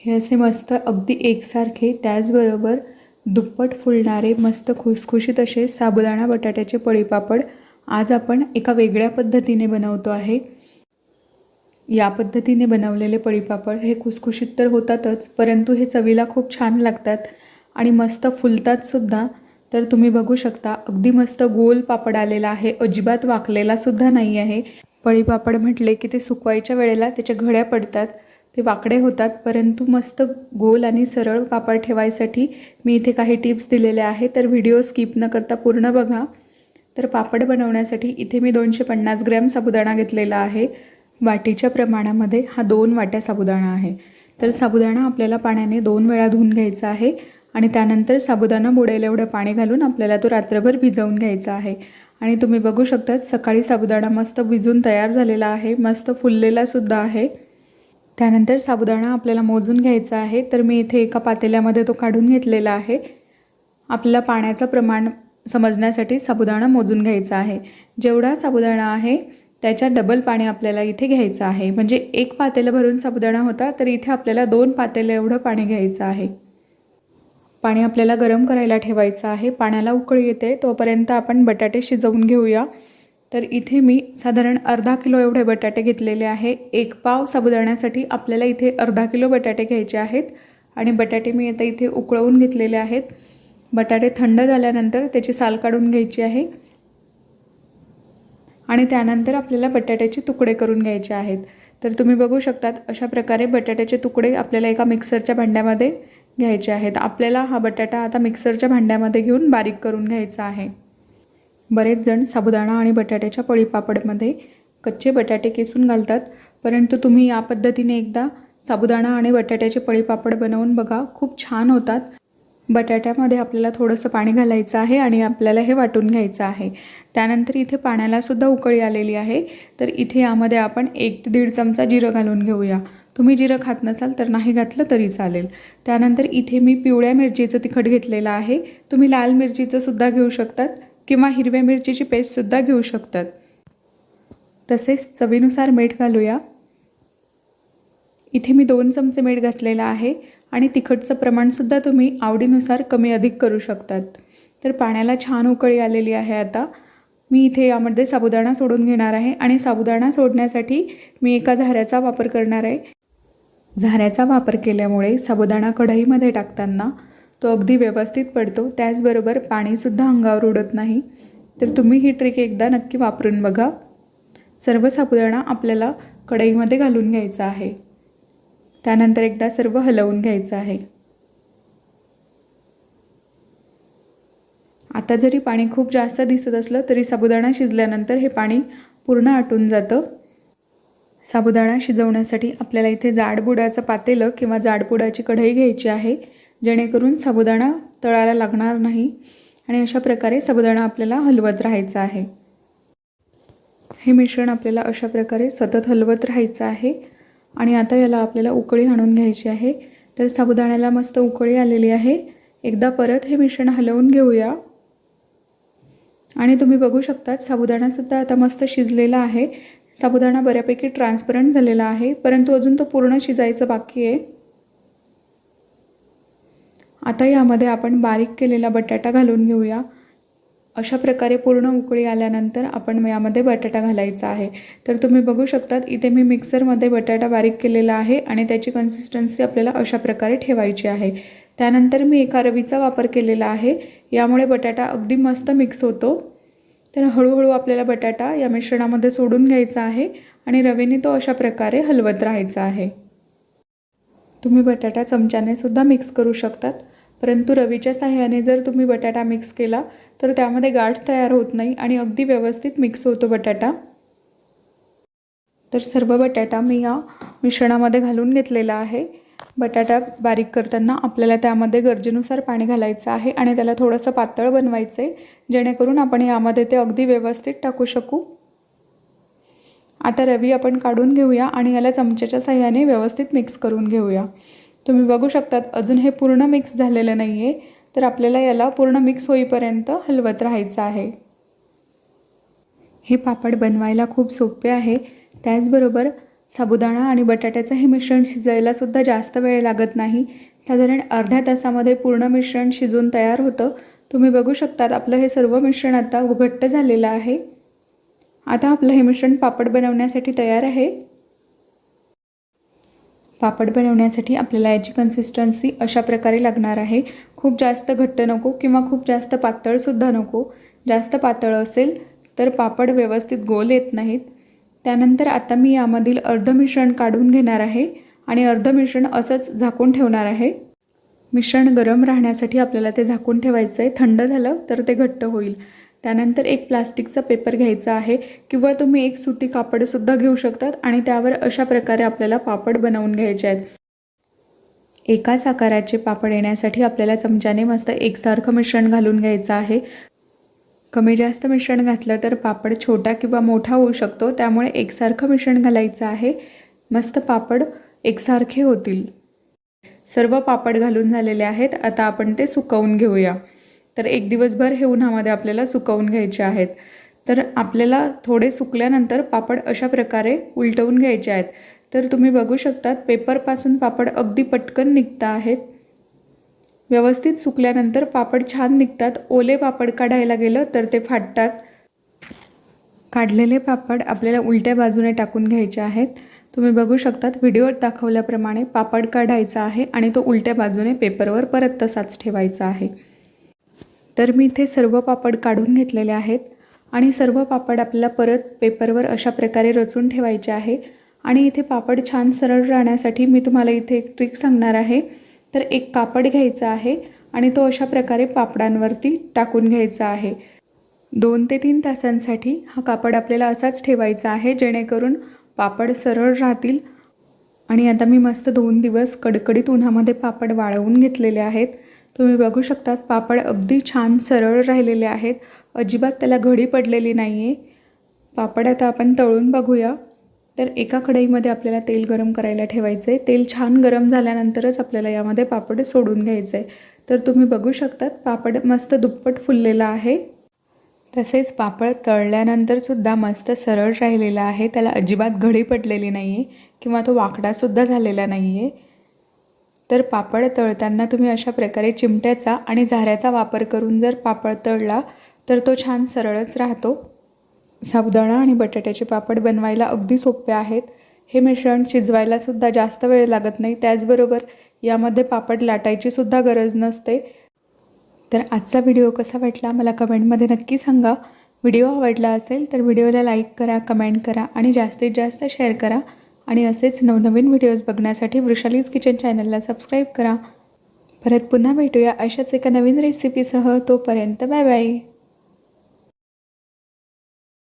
हे असे मस्त अगदी एकसारखे त्याचबरोबर दुप्पट फुलणारे मस्त खुसखुशीत असे साबुदाणा बटाट्याचे पळीपापड आज आपण एका वेगळ्या पद्धतीने बनवतो आहे. या पद्धतीने बनवलेले पळीपापड हे खुसखुशीत तर होतातच परंतु हे चवीला खूप छान लागतात आणि मस्त फुलतात सुद्धा. तर तुम्ही बघू शकता अगदी मस्त गोल पापड आलेला आहे अजिबात वाकलेला सुद्धा नाही आहे पळीपापड म्हटले की ते सुकवायच्या वेळेला त्याच्या घड्या पडतात. ते वाकडे होतात परंतु मस्त गोल आणि सरळ पापड ठेवायसाठी मी इथे काही टिप्स दिलेल्या आहे तर व्हिडिओ स्किप न करता पूर्ण बघा. तर पापड बनवण्यासाठी इथे मी दोनशे पन्नास ग्रॅम साबुदाणा घेतलेला आहे. वाटीच्या प्रमाणामध्ये हा दोन वाट्या साबुदाणा आहे. तर साबुदाणा आपल्याला पाण्याने दोन वेळा धुवून घ्यायचा आहे आणि त्यानंतर साबुदाणा बुडेल एवढं पाणी घालून आपल्याला तो रात्रभर भिजवून घ्यायचा आहे. आणि तुम्ही बघू शकतात सकाळी साबुदाणा मस्त भिजून तयार झालेला आहे मस्त फुललेलासुद्धा आहे. त्यानंतर साबुदाणा आपल्याला मोजून घ्यायचा आहे. तर मी इथे एका पातेल्यामध्ये तो काढून घेतलेला आहे. आपल्याला पाण्याचं प्रमाण समजण्यासाठी साबुदाणा मोजून घ्यायचा आहे. जेवढा साबुदाणा आहे त्याच्या डबल पाणी आपल्याला इथे घ्यायचं आहे. म्हणजे एक पातेलं भरून साबुदाणा होता तर इथे आपल्याला दोन पातेलं एवढं पाणी घ्यायचं आहे. पाणी आपल्याला गरम करायला ठेवायचं आहे. पाण्याला उकळी येते तोपर्यंत आपण बटाटे शिजवून घेऊया. तर इथे मी साधारण अर्धा किलो एवढे बटाटे घेतलेले आहे. एक पाव साबुदाण्यासाठी आपल्याला इथे अर्धा किलो बटाटे घ्यायचे आहेत. आणि बटाटे मी आता इथे उकळवून घेतलेले आहेत. बटाटे थंड झाल्यानंतर त्याची साल काढून घ्यायची आहे. आणि त्यानंतर आपल्याला बटाट्याचे तुकडे करून घ्यायचे आहेत. तर तुम्ही बघू शकतात अशा प्रकारे बटाट्याचे तुकडे आपल्याला एका मिक्सरच्या भांड्यामध्ये घ्यायचे आहेत. आपल्याला हा बटाटा आता मिक्सरच्या भांड्यामध्ये घेऊन बारीक करून घ्यायचा आहे. बरेच जण साबुदाणा आणि बटाट्याच्या पळीपापडमध्ये कच्चे बटाटे किसून घालतात परंतु तुम्ही या पद्धतीने एकदा साबुदाणा आणि बटाट्याचे पळीपापड बनवून बघा खूप छान होतात. बटाट्यामध्ये आपल्याला थोडंसं पाणी घालायचं आहे आणि आपल्याला हे वाटून घ्यायचं आहे. त्यानंतर इथे पाण्यालासुद्धा उकळी आलेली आहे. तर इथे यामध्ये आपण एक ते दीड चमचा जिरं घालून घेऊया. तुम्ही जिरं खात नसाल तर नाही घातलं तरी चालेल. त्यानंतर इथे मी पिवळ्या मिरचीचं तिखट घेतलेलं आहे. तुम्ही लाल मिरचीचं सुद्धा घेऊ शकतात. किंवा हिरव्या मिरचीची पेस्टसुद्धा घेऊ शकतात. तसेच चवीनुसार मीठ घालूया. इथे मी दोन चमचे मीठ घातलेलं आहे आणि तिखटचं प्रमाणसुद्धा तुम्ही आवडीनुसार कमी अधिक करू शकतात. तर पाण्याला छान उकळी आलेली आहे आता. मी इथे यामध्ये साबुदाणा सोडून घेणार आहे आणि साबुदाणा सोडण्यासाठी मी एका झाऱ्याचा वापर करणार आहे. झाऱ्याचा वापर केल्यामुळे साबुदाणा कढईमध्ये टाकताना तो अगदी व्यवस्थित पडतो. त्याचबरोबर पाणीसुद्धा अंगावर उडत नाही. तर तुम्ही ही ट्रिक एकदा नक्की वापरून बघा. सर्व साबुदाणा आपल्याला कढईमध्ये घालून घ्यायचा आहे. त्यानंतर एकदा सर्व हलवून घ्यायचं आहे. आता जरी पाणी खूप जास्त दिसत असलं तरी साबुदाणा शिजल्यानंतर हे पाणी पूर्ण आटून जातं. साबुदाणा शिजवण्यासाठी आपल्याला इथे जाडबुडाचं पातेलं किंवा जाडबुडाची कढई घ्यायची आहे. जेणेकरून साबुदाणा तळायला लागणार नाही आणि अशा प्रकारे साबुदाणा आपल्याला हलवत राहायचा आहे. हे मिश्रण आपल्याला अशा प्रकारे सतत हलवत राहायचं आहे आणि आता याला आपल्याला उकळी आणून घ्यायची आहे. तर साबुदाण्याला मस्त उकळी आलेली आहे. एकदा परत हे मिश्रण हलवून घेऊया. आणि तुम्ही बघू शकतात साबुदाणासुद्धा आता मस्त शिजलेला आहे. साबुदाणा बऱ्यापैकी ट्रान्सपरंट झालेला आहे परंतु अजून तो पूर्ण शिजायचं बाकी आहे. आता यामध्ये आपण बारीक केलेला बटाटा घालून घेऊया. अशा प्रकारे पूर्ण उकळी आल्यानंतर आपण यामध्ये बटाटा घालायचा आहे. तर तुम्ही बघू शकतात इथे मी मिक्सरमध्ये बटाटा बारीक केलेला आहे आणि त्याची कन्सिस्टन्सी आपल्याला अशा प्रकारे ठेवायची आहे. त्यानंतर मी एका रवीचा वापर केलेला आहे. यामुळे बटाटा अगदी मस्त मिक्स होतो. तर हळूहळू आपल्याला बटाटा या मिश्रणामध्ये सोडून घ्यायचा आहे आणि रवेने तो अशा प्रकारे हलवत राहायचा आहे. तुम्ही बटाटा चमच्याने सुद्धा मिक्स करू शकतात. परंतु रवीच्या साह्याने जर तुम्ही बटाटा मिक्स केला तर त्यामध्ये गाठ तयार होत नाही आणि अगदी व्यवस्थित मिक्स होतो बटाटा. तर सर्व बटाटा मी या मिश्रणामध्ये घालून घेतलेला आहे. बटाटा बारीक करताना आपल्याला त्यामध्ये गरजेनुसार पाणी घालायचं आहे आणि त्याला थोडंसं पातळ बनवायचं आहे जेणेकरून आपण यामध्ये ते अगदी व्यवस्थित टाकू शकू. आता रवी आपण काढून घेऊया आणि याला चमच्याच्या साह्याने व्यवस्थित मिक्स करून घेऊया. तुम्ही बघू शकतात अजून हे पूर्ण मिक्स झालेलं नाही आहे तर आपल्याला याला पूर्ण मिक्स होईपर्यंत हलवत राहायचं आहे. हे पापड बनवायला खूप सोपे आहे. त्याचबरोबर साबुदाणा आणि बटाट्याचं हे मिश्रण शिजायलासुद्धा जास्त वेळ लागत नाही. साधारण अर्ध्या तासामध्ये पूर्ण मिश्रण शिजून तयार होतं. तुम्ही बघू शकतात आपलं हे सर्व मिश्रण आता घट्ट झालेलं आहे. आता आपलं हे मिश्रण पापड बनवण्यासाठी तयार आहे. पापड बनवण्यासाठी आपल्याला याची कन्सिस्टन्सी अशा प्रकारे लागणार आहे. खूप जास्त घट्ट नको किंवा खूप जास्त पातळसुद्धा नको. जास्त पातळ असेल तर पापड व्यवस्थित गोल येत नाहीत. त्यानंतर आता मी यामधील अर्ध मिश्रण काढून घेणार आहे आणि अर्ध मिश्रण असंच झाकून ठेवणार आहे. मिश्रण गरम राहण्यासाठी आपल्याला ते झाकून ठेवायचं आहे थंड झालं तर ते घट्ट होईल. त्यानंतर एक प्लास्टिकचा पेपर घ्यायचा आहे किंवा तुम्ही एक सुती कापडसुद्धा घेऊ शकतात आणि त्यावर अशा प्रकारे आपल्याला पापड बनवून घ्यायचे आहेत. एकाच आकाराचे पापड येण्यासाठी आपल्याला चमच्याने मस्त एकसारखं मिश्रण घालून घ्यायचं आहे. कमी जास्त मिश्रण घातलं तर पापड छोटा किंवा मोठा होऊ शकतो त्यामुळे एकसारखं मिश्रण घालायचं आहे. मस्त पापड एकसारखे होतील. सर्व पापड घालून झालेले आहेत आता आपण ते सुकवून घेऊया. तर एक दिवसभर हे उन्हामध्ये आपल्याला सुकवून घ्यायचे आहेत. तर आपल्याला थोडे सुकल्यानंतर पापड अशा प्रकारे उलटवून घ्यायचे आहेत. तर तुम्ही बघू शकतात पेपरपासून पापड अगदी पटकन निघता आहेत. व्यवस्थित सुकल्यानंतर पापड छान निघतात. ओले पापड काढायला गेलं तर ते फाटतात. काढलेले पापड आपल्याला उलट्या बाजूने टाकून घ्यायचे आहेत. तुम्ही बघू शकतात व्हिडिओवर दाखवल्याप्रमाणे पापड काढायचा आहे आणि तो उलट्या बाजूने पेपरवर परत तसाच ठेवायचा आहे. तर मी इथे सर्व पापड काढून घेतलेले आहेत आणि सर्व पापड आपल्याला परत पेपरवर अशा प्रकारे रचून ठेवायचे आहे. आणि इथे पापड छान सरळ राहण्यासाठी मी तुम्हाला इथे एक ट्रिक सांगणार आहे. तर एक कापड घ्यायचा आहे आणि तो अशा प्रकारे पापडांवरती टाकून घ्यायचा आहे. दोन ते तीन तासांसाठी हा कापड आपल्याला असाच ठेवायचा आहे जेणेकरून पापड सरळ राहतील. आणि आता मी मस्त दोन दिवस कडकडीत उन्हामध्ये पापड वाळवून घेतलेले आहेत. तुम्ही बघू शकतात पापड अगदी छान सरळ राहिलेले आहेत. अजिबात त्याला घडी पडलेली नाही आहे पापड आता आपण तळून बघूया. तर एका कढईमध्ये आपल्याला तेल गरम करायला ठेवायचं आहे तेल छान गरम झाल्यानंतरच आपल्याला यामध्ये पापड सोडून घ्यायचं आहे तर तुम्ही बघू शकतात पापड मस्त दुप्पट फुललेला आहे. तसेच पापड तळल्यानंतरसुद्धा मस्त सरळ राहिलेला आहे. त्याला अजिबात घडी पडलेली नाही आहे किंवा तो वाकडासुद्धा झालेला नाही आहे तर पापड तळताना तुम्ही अशा प्रकारे चिमट्याचा आणि झाऱ्याचा वापर करून जर पापड तळला तर तो छान सरळच राहतो. साबुदाणा आणि बटाट्याचे पापड बनवायला अगदी सोपे आहेत. हे मिश्रण शिजवायलासुद्धा जास्त वेळ लागत नाही. त्याचबरोबर यामध्ये पापड लाटायची सुद्धा गरज नसते. तर आजचा व्हिडिओ कसा वाटला मला कमेंटमध्ये नक्की सांगा. व्हिडिओ आवडला असेल तर व्हिडिओला लाईक करा कमेंट करा आणि जास्तीत जास्त शेअर करा. आणि असेच नवनवीन व्हिडिओज बघण्यासाठी वृषालीज किचन चॅनलला सबस्क्राईब करा. परत पुन्हा भेटूया अशाच एका नवीन रेसिपीसह. तोपर्यंत बाय बाय.